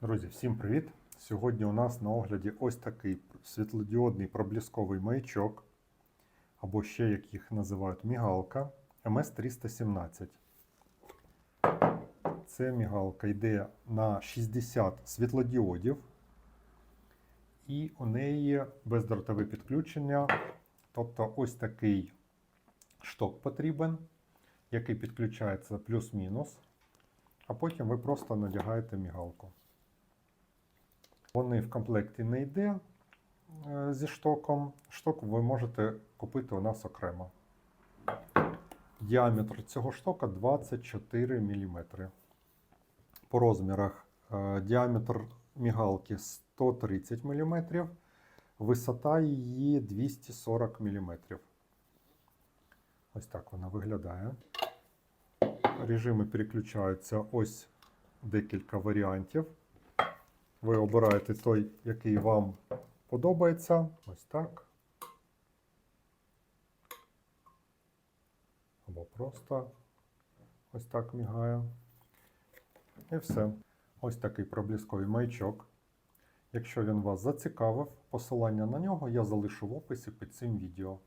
Друзі, всім привіт! Сьогодні у нас на огляді ось такий світлодіодний проблісковий маячок, або ще як їх називають мігалка МС317. Це мігалка йде на 60 світлодіодів, і у неї бездротове підключення. Тобто ось такий шток потрібен, який підключається плюс-мінус, а потім ви просто надягаєте мігалку. Вони в комплекті не йде е, зі штоком. Шток ви можете купити у нас окремо. Діаметр цього штока 24 мм. По розмірах е, діаметр мігалки 130 мм, висота її 240 мм. Ось так вона виглядає. Режими переключаються ось декілька варіантів. Ви обираєте той, який вам подобається. Ось так. Або просто ось так мігає. І все. Ось такий проблісковий маячок. Якщо він вас зацікавив, посилання на нього я залишу в описі під цим відео.